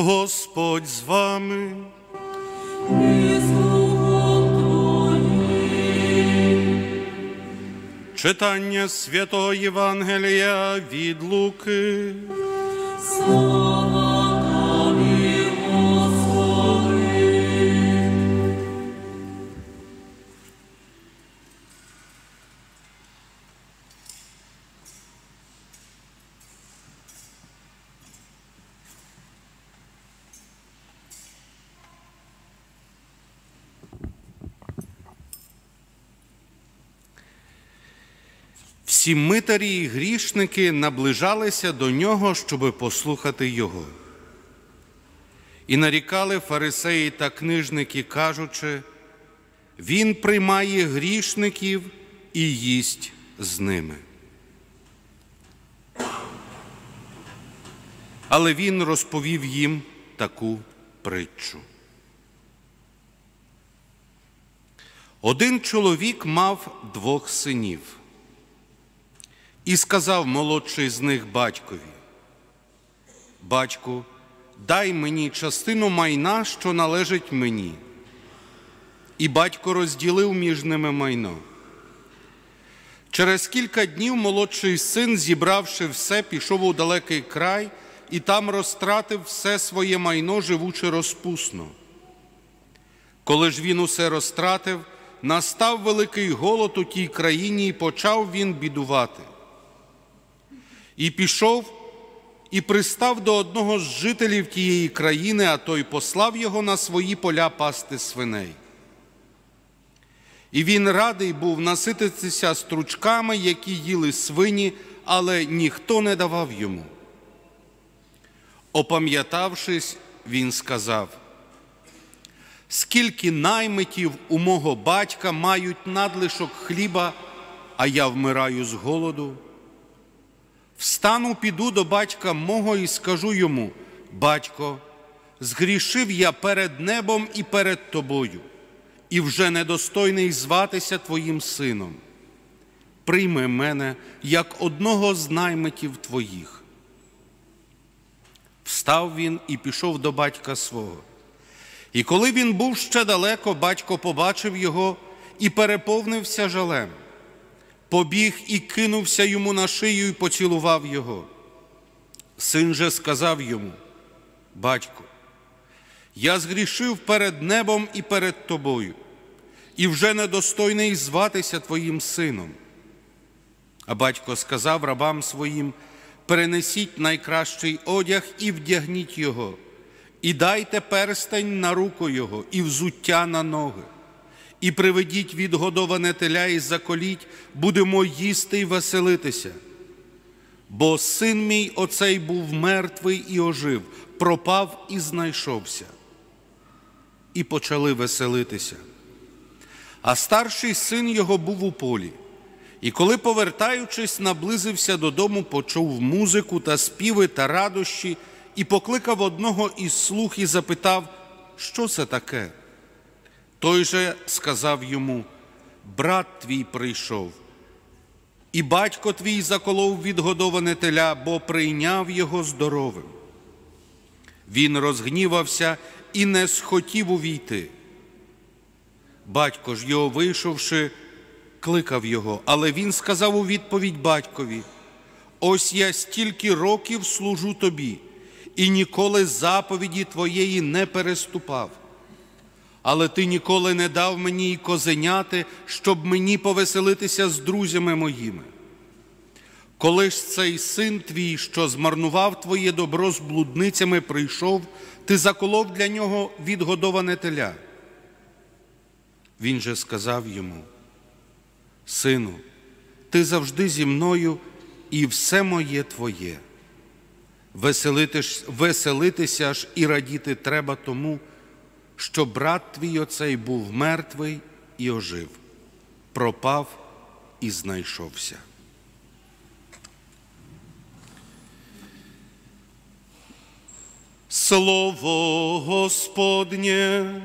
Господь з вами. І Читання святого Євангелія від Луки. Слава Всі митарі і грішники наближалися до нього, щоби послухати його. І нарікали фарисеї та книжники, кажучи, він приймає грішників і їсть з ними. Але він розповів їм таку притчу. Один чоловік мав двох синів. І сказав молодший з них батькові: Батьку, дай мені частину майна, що належить мені. І батько розділив між ними майно. Через кілька днів молодший син, зібравши все, пішов у далекий край і там розтратив все своє майно, живучи розпусно. Коли ж він усе розтратив, настав великий голод у тій країні, і почав він бідувати. І пішов і пристав до одного з жителів тієї країни, а той послав його на свої поля пасти свиней. І він радий був насититися стручками, які їли свині, але ніхто не давав йому. Опам'ятавшись, він сказав: Скільки наймитів у мого батька мають надлишок хліба, а я вмираю з голоду. Встану, піду до батька мого і скажу йому: Батько, згрішив я перед небом і перед тобою, і вже недостойний зватися твоїм сином. Прийми мене як одного з наймитів твоїх. Встав він і пішов до батька свого. І коли він був ще далеко, батько побачив його і переповнився жалем побіг і кинувся йому на шию і поцілував його. Син же сказав йому: Батько, я згрішив перед небом і перед тобою, і вже недостойний зватися твоїм сином. А батько сказав рабам своїм: перенесіть найкращий одяг і вдягніть його, і дайте перстень на руку його, і взуття на ноги і приведіть відгодоване теля і заколіть, будемо їсти й веселитися. Бо син мій оцей був мертвий і ожив, пропав і знайшовся. І почали веселитися. А старший син його був у полі. І коли, повертаючись, наблизився додому, почув музику та співи та радощі, і покликав одного із слух і запитав, що це таке. Той же сказав йому: брат твій прийшов, і батько твій заколов відгодоване теля, бо прийняв його здоровим. Він розгнівався і не схотів увійти. Батько ж його, вийшовши, кликав його, але він сказав у відповідь батькові: Ось я стільки років служу тобі, і ніколи заповіді твоєї не переступав але ти ніколи не дав мені й козеняти, щоб мені повеселитися з друзями моїми. Коли ж цей син твій, що змарнував твоє добро з блудницями, прийшов, ти заколов для нього відгодоване теля. Він же сказав йому: Сину, ти завжди зі мною, і все моє твоє. Веселитися ж і радіти треба тому що брат твій оцей був мертвий і ожив, пропав і знайшовся. Слово Господнє.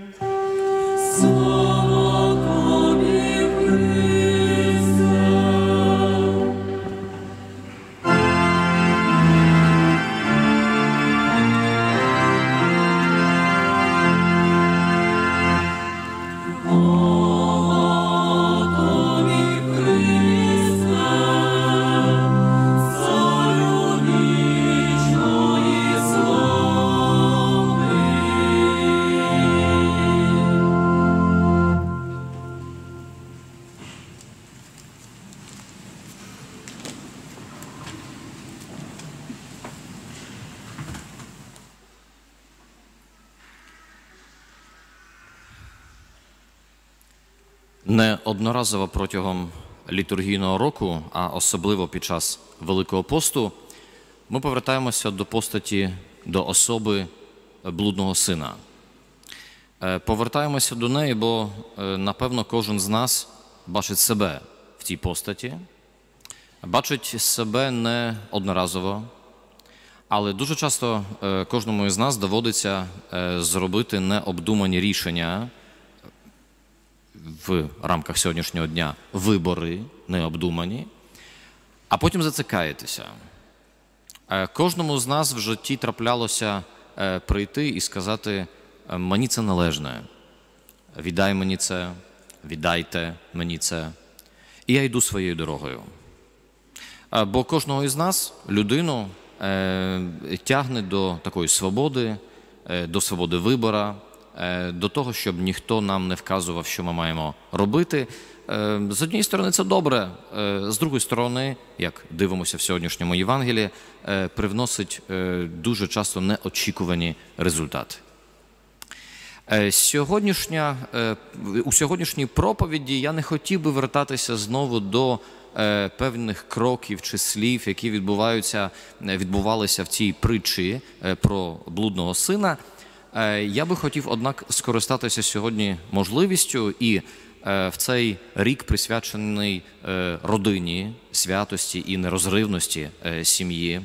Одноразово протягом літургійного року, а особливо під час Великого посту, ми повертаємося до постаті, до особи блудного сина. Е, Повертаємося до неї, бо, е, напевно, кожен з нас бачить себе в цій постаті, бачить себе не одноразово, але дуже часто е, кожному із нас доводиться зробити необдумані рішення в рамках сьогоднішнього дня вибори необдумані, а потім зацикаєтеся. Е, Кожному з нас в житті траплялося е, прийти і сказати: «Е, мені це належне, віддай мені це, віддайте мені це, і я йду своєю дорогою. Бо кожного із нас, людину, тягне до такої свободи, до свободи вибора, до того, щоб ніхто нам не вказував, що ми маємо робити. Е, З однієї сторони, це добре, е, з другої сторони, як дивимося в сьогоднішньому Євангелії, е, привносить е, дуже часто неочікувані результати. Е, Сьогоднішня, е, у сьогоднішній проповіді я не хотів би вертатися знову до е, певних кроків чи слів, які відбуваються, е, відбувалися в цій притчі е, про блудного сина. Е, Я би хотів, однак, скористатися сьогодні можливістю і е, в цей рік, присвячений е, родині, святості і нерозривності сім'ї,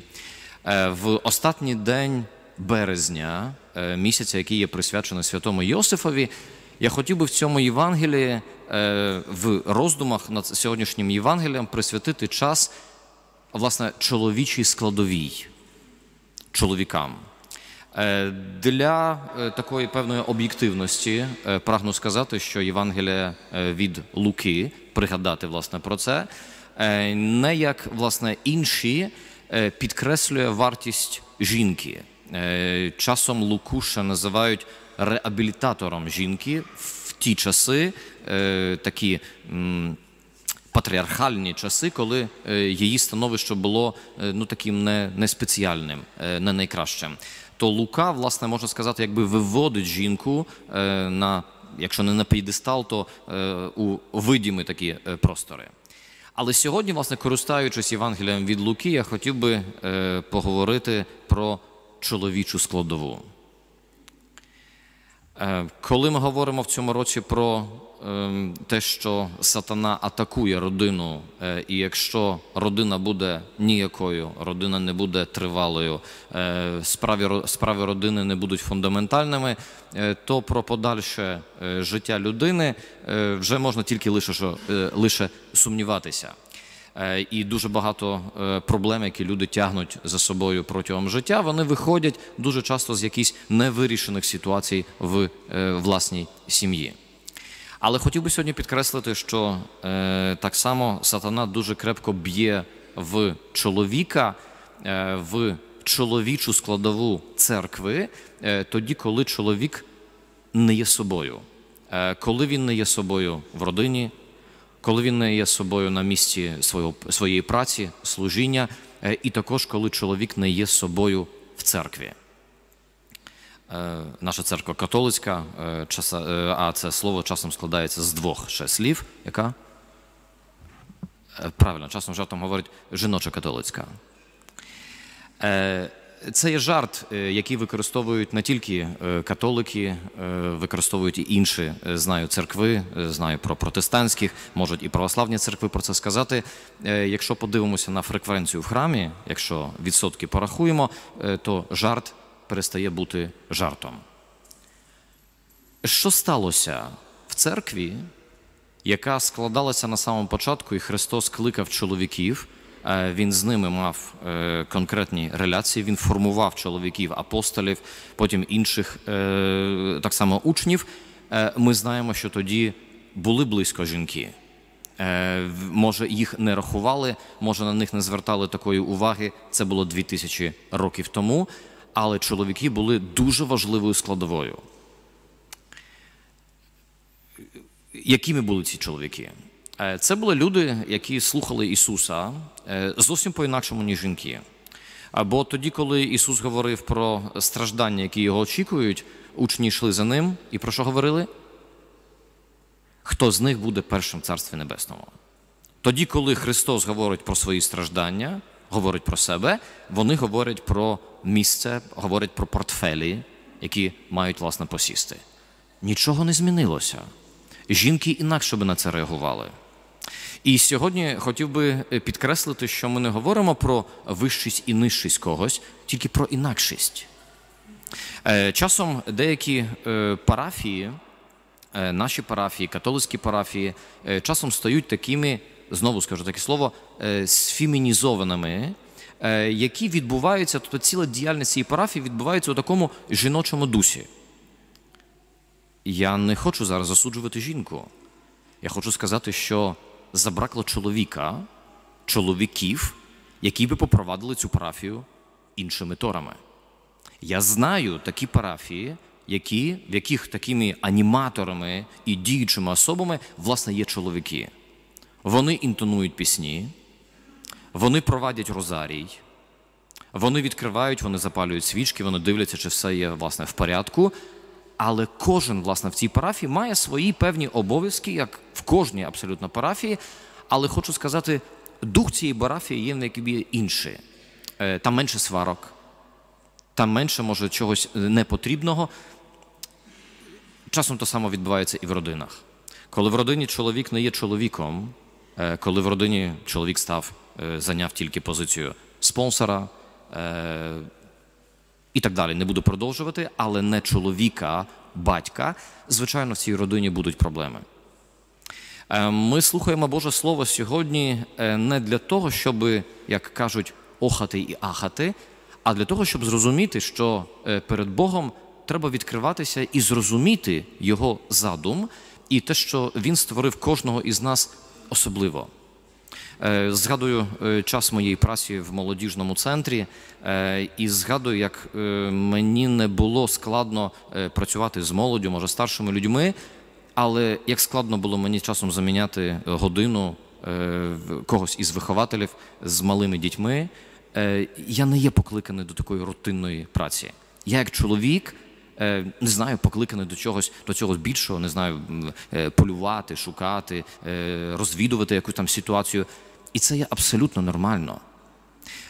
в останній день березня, місяця, який є присвячений святому Йосифові, я хотів би в цьому Євангелії, в роздумах над сьогоднішнім Євангелієм присвятити час, власне, чоловічій складовій чоловікам. Е, Для е, такої певної об'єктивності е, прагну сказати, що Євангелія від Луки, пригадати власне про це, не як власне інші підкреслює вартість жінки. Часом Луку ще називають реабілітатором жінки в ті часи, такі. патріархальні часи, коли її становище було ну таким не, не спеціальним, не найкращим. То Лука, власне, можна сказати, якби виводить жінку е, на, якщо не на п'єдестал, то е, у видімі такі е, простори. Але сьогодні, власне, користуючись Євангелієм від Луки, я хотів би поговорити про чоловічу складову. Коли ми говоримо в цьому році про те, що сатана атакує родину, е, і якщо родина буде ніякою, родина не буде тривалою, е, справи, справи родини не будуть фундаментальними, е, то про подальше життя людини вже можна тільки лише, що, лише сумніватися. І дуже багато проблем, які люди тягнуть за собою протягом життя, вони виходять дуже часто з якихось невирішених ситуацій в власній сім'ї. Але хотів би сьогодні підкреслити, що е, так само сатана дуже крепко б'є в чоловіка, е, в чоловічу складову церкви, е, тоді, коли чоловік не є собою. Е, коли він не є собою в родині, коли він не є собою на місці свого, своєї праці, служіння, е, і також коли чоловік не є собою в церкві. Е, Наша церква католицька, е, е, а це слово часом складається з двох ще слів. Яка? Правильно, часом жартом говорить жіноча католицька. Це є жарт, який використовують не тільки католики, використовують і інші, знаю, церкви, знаю про протестантських, можуть і православні церкви про це сказати. Якщо подивимося на фреквенцію в храмі, якщо відсотки порахуємо, то жарт перестає бути жартом. Що сталося в церкві, яка складалася на самому початку, і Христос кликав чоловіків. е, Він з ними мав е, конкретні реляції, він формував чоловіків, апостолів, потім інших е, так само учнів. Ми знаємо, що тоді були близько жінки. Може, їх не рахували, може на них не звертали такої уваги. Це було 2000 років тому, але чоловіки були дуже важливою складовою. Якими були ці чоловіки? Е, Це були люди, які слухали Ісуса е, зовсім по-інакшому, ніж жінки. Бо тоді, коли Ісус говорив про страждання, які його очікують, учні йшли за ним і про що говорили? хто з них буде першим в Царстві Небесному. Тоді, коли Христос говорить про свої страждання, говорить про себе, вони говорять про місце, говорять про портфелі, які мають власне посісти. Нічого не змінилося. Жінки інакше би на це реагували. І сьогодні хотів би підкреслити, що ми не говоримо про вищість і нижчість когось, тільки про інакшість. Е, Часом деякі е, парафії, е, наші парафії, католицькі парафії, е, часом стають такими, знову скажу таке слово, е, сфемінізованими, е, які відбуваються, тобто ціла діяльність цієї парафії відбувається у такому жіночому дусі. Я не хочу зараз засуджувати жінку. Я хочу сказати, що забракло чоловіка, чоловіків, які би попровадили цю парафію іншими торами. Я знаю такі парафії, які, в яких такими аніматорами і діючими особами, власне, є чоловіки. Вони інтонують пісні, вони провадять розарій, вони відкривають, вони запалюють свічки, вони дивляться, чи все є власне в порядку. Але кожен, власне, в цій парафії має свої певні обов'язки, як в кожній абсолютно парафії. Але хочу сказати, дух цієї парафії є якій інший. Е, Там менше сварок, там менше може чогось непотрібного. Часом то саме відбувається і в родинах. Коли в родині чоловік не є чоловіком, е, коли в родині чоловік став, зайняв тільки позицію спонсора е, і так далі, не буду продовжувати, але не чоловіка, батька, звичайно, в цій родині будуть проблеми. Е, Ми слухаємо Боже Слово сьогодні е, не для того, щоб, як кажуть, охати і ахати, а для того, щоб зрозуміти, що е, перед Богом треба відкриватися і зрозуміти Його задум і те, що Він створив кожного із нас особливо. Е, Згадую е, час моєї праці в молодіжному центрі, е, і згадую, як мені не було складно працювати з молоддю, може старшими людьми, але як складно було мені часом заміняти годину когось із вихователів з малими дітьми, я не є покликаний до такої рутинної праці. Я як чоловік. Не знаю, покликаний до чогось до чогось більшого, не знаю, полювати, шукати, розвідувати якусь там ситуацію. І це є абсолютно нормально.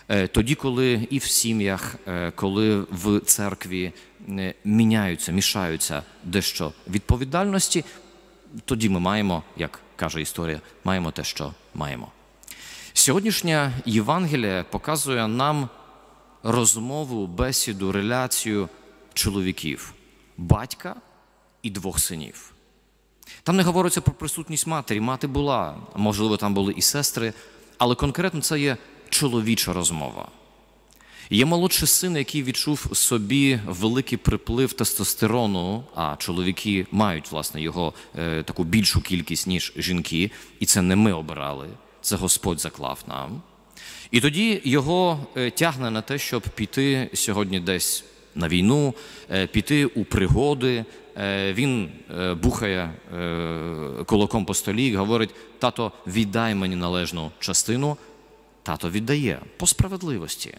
Е, Тоді, коли і в сім'ях, е, коли в церкві е, міняються, мішаються дещо відповідальності, тоді ми маємо, як каже історія, маємо те, що маємо. Сьогоднішня Євангелія показує нам розмову, бесіду, реляцію чоловіків, батька і двох синів. Там не говориться про присутність матері. Мати була, можливо, там були і сестри, але конкретно це є чоловіча розмова. Є молодший син, який відчув собі великий приплив тестостерону, а чоловіки мають власне його е, таку більшу кількість, ніж жінки, і це не ми обирали, це Господь заклав нам. І тоді його е, тягне на те, щоб піти сьогодні десь на війну, е, піти у пригоди. Е, Він е, бухає е, кулаком по столі і говорить: тато, віддай мені належну частину. Тато віддає по справедливості.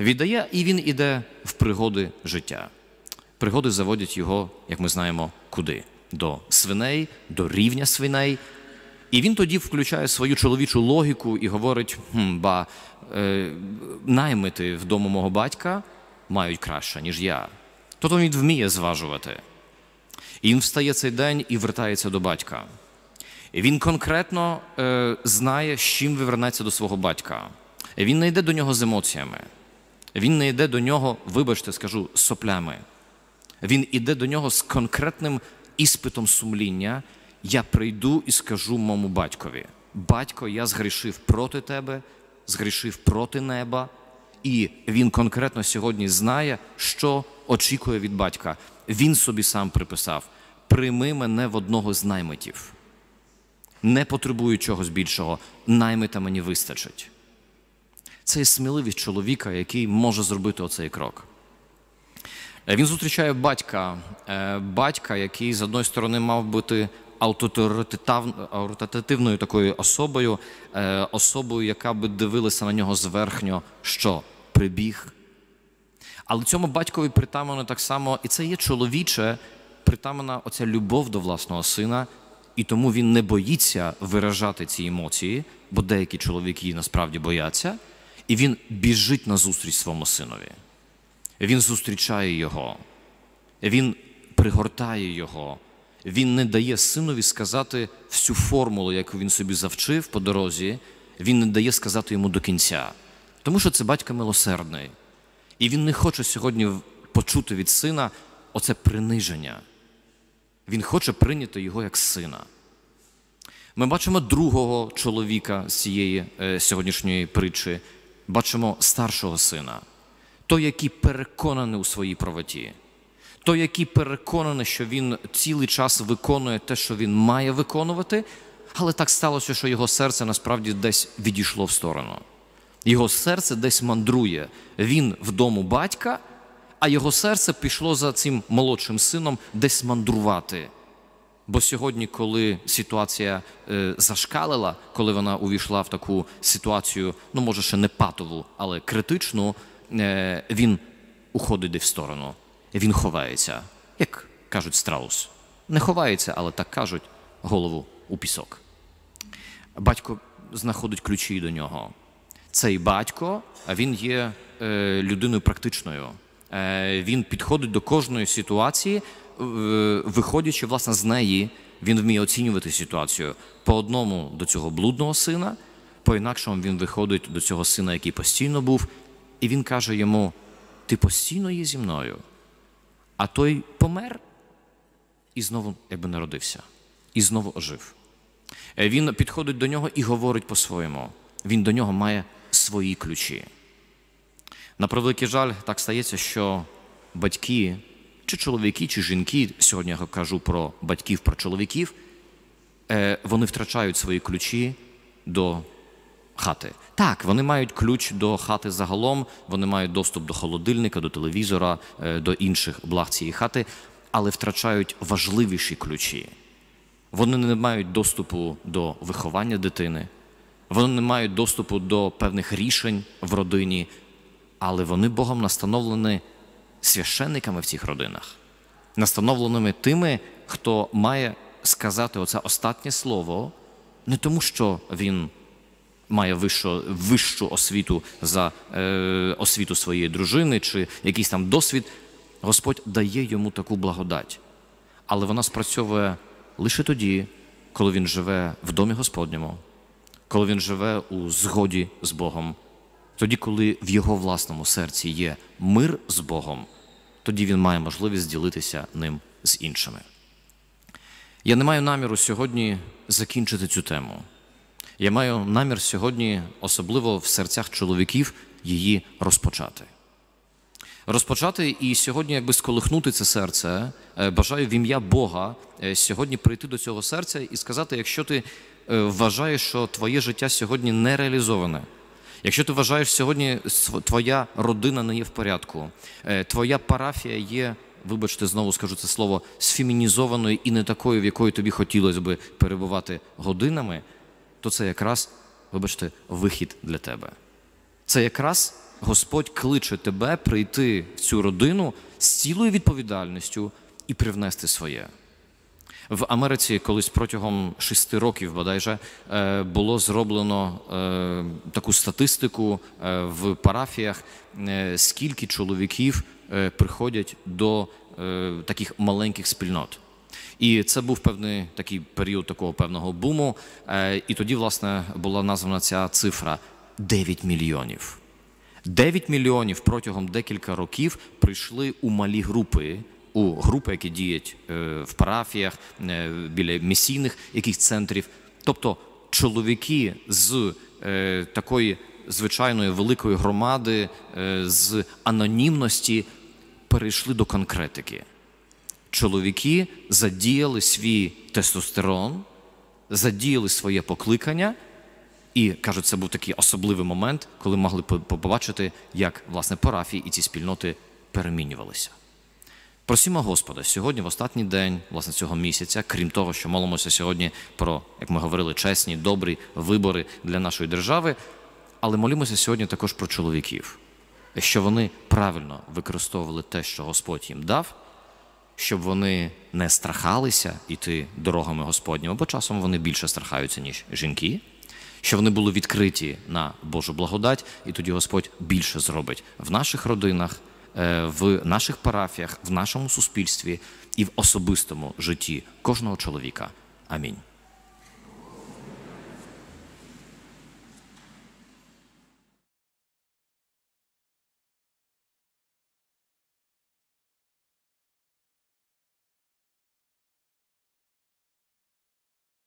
Віддає, і він іде в пригоди життя. Пригоди заводять його, як ми знаємо, куди? До свиней, до рівня свиней. І він тоді включає свою чоловічу логіку і говорить: хм, ба, е, наймити вдома мого батька мають краще, ніж я. Тобто він вміє зважувати. І він встає цей день і вертається до батька. І він конкретно е, знає, з чим вернеться до свого батька. І Він не йде до нього з емоціями. Він не йде до нього, вибачте, скажу, з соплями. Він іде до нього з конкретним іспитом сумління. Я прийду і скажу моєму батькові: батько, я згрішив проти тебе, згрішив проти неба. І він конкретно сьогодні знає, що очікує від батька. Він собі сам приписав: прийми мене в одного з наймитів. Не потребую чогось більшого, наймита мені вистачить. Це є сміливість чоловіка, який може зробити оцей крок. Е, Він зустрічає батька, е, батька, який з одної сторони мав бути авторитетивною такою особою, е, особою, яка би дивилася на нього зверхньо, що прибіг. Але цьому батькові притамано так само, і це є чоловіче, притамана оця любов до власного сина, і тому він не боїться виражати ці емоції, бо деякі чоловіки насправді бояться, і він біжить на зустріч своєму синові. Він зустрічає його, він пригортає його, він не дає синові сказати всю формулу, яку він собі завчив по дорозі, він не дає сказати йому до кінця. Тому що це батько милосердний. І він не хоче сьогодні почути від сина оце приниження. Він хоче прийняти його як сина. Ми бачимо другого чоловіка з цієї е, сьогоднішньої притчі, бачимо старшого сина, той, який переконаний у своїй правоті, той, який переконаний, що він цілий час виконує те, що він має виконувати, але так сталося, що його серце насправді десь відійшло в сторону. Його серце десь мандрує. Він в дому батька, а його серце пішло за цим молодшим сином десь мандрувати. Бо сьогодні, коли ситуація е, зашкалила, коли вона увійшла в таку ситуацію, ну може ще не патову, але критичну, е, він уходить десь в сторону. Він ховається, як кажуть страус. Не ховається, але так кажуть, голову у пісок. Батько знаходить ключі до нього. Цей батько, а він є е, людиною практичною. Е, він підходить до кожної ситуації, е, виходячи власне з неї, він вміє оцінювати ситуацію. По одному до цього блудного сина, по інакшому він виходить до цього сина, який постійно був, і він каже йому: Ти постійно є зі мною, а той помер і знову якби народився, і знову ожив. Він підходить до нього і говорить по-своєму. Він до нього має свої ключі. На превеликий жаль, так стається, що батьки, чи чоловіки, чи жінки, сьогодні я кажу про батьків, про чоловіків, е, вони втрачають свої ключі до хати. Так, вони мають ключ до хати загалом, вони мають доступ до холодильника, до телевізора, е, до інших благ цієї хати, але втрачають важливіші ключі. Вони не мають доступу до виховання дитини, вони не мають доступу до певних рішень в родині, але вони Богом настановлені священниками в цих родинах, настановленими тими, хто має сказати оце останнє слово, не тому, що він має вищу, вищу освіту за е, освіту своєї дружини чи якийсь там досвід. Господь дає йому таку благодать. Але вона спрацьовує лише тоді, коли він живе в домі Господньому, коли він живе у згоді з Богом, тоді, коли в його власному серці є мир з Богом, тоді він має можливість ділитися ним з іншими. Я не маю наміру сьогодні закінчити цю тему. Я маю намір сьогодні, особливо в серцях чоловіків, її розпочати. Розпочати і сьогодні, якби сколихнути це серце, Е, бажаю в ім'я Бога е, сьогодні прийти до цього серця і сказати, якщо ти вважаєш, що твоє життя сьогодні не реалізоване, якщо ти вважаєш, сьогодні твоя родина не є в порядку, е, твоя парафія є, вибачте, знову скажу це слово, сфемінізованою і не такою, в якої тобі хотілося би перебувати годинами, то це якраз, вибачте, вихід для тебе. Це якраз Господь кличе тебе прийти в цю родину з цілою відповідальністю і привнести своє. В Америці колись протягом шести років, бодайже, е, було зроблено е, таку статистику е, в парафіях, скільки чоловіків приходять до таких маленьких спільнот. І це був певний такий період такого певного буму. І тоді, власне, була названа ця цифра 9 мільйонів. 9 мільйонів протягом декілька років прийшли у малі групи, у групи, які діють е, в парафіях, е, біля місійних яких центрів. Тобто чоловіки з е, такої звичайної великої громади, з анонімності перейшли до конкретики. Чоловіки задіяли свій тестостерон, задіяли своє покликання. І кажуть, це був такий особливий момент, коли могли побачити, як власне парафії і ці спільноти перемінювалися. Просімо Господа сьогодні, в останній день власне цього місяця, крім того, що молимося сьогодні про, як ми говорили, чесні, добрі вибори для нашої держави, але молимося сьогодні також про чоловіків, що вони правильно використовували те, що Господь їм дав, щоб вони не страхалися йти дорогами Господніми, бо часом вони більше страхаються, ніж жінки. щоб вони були відкриті на Божу благодать, і тоді Господь більше зробить в наших родинах. Е, в наших парафіях, в нашому суспільстві і в особистому житті кожного чоловіка. Амінь.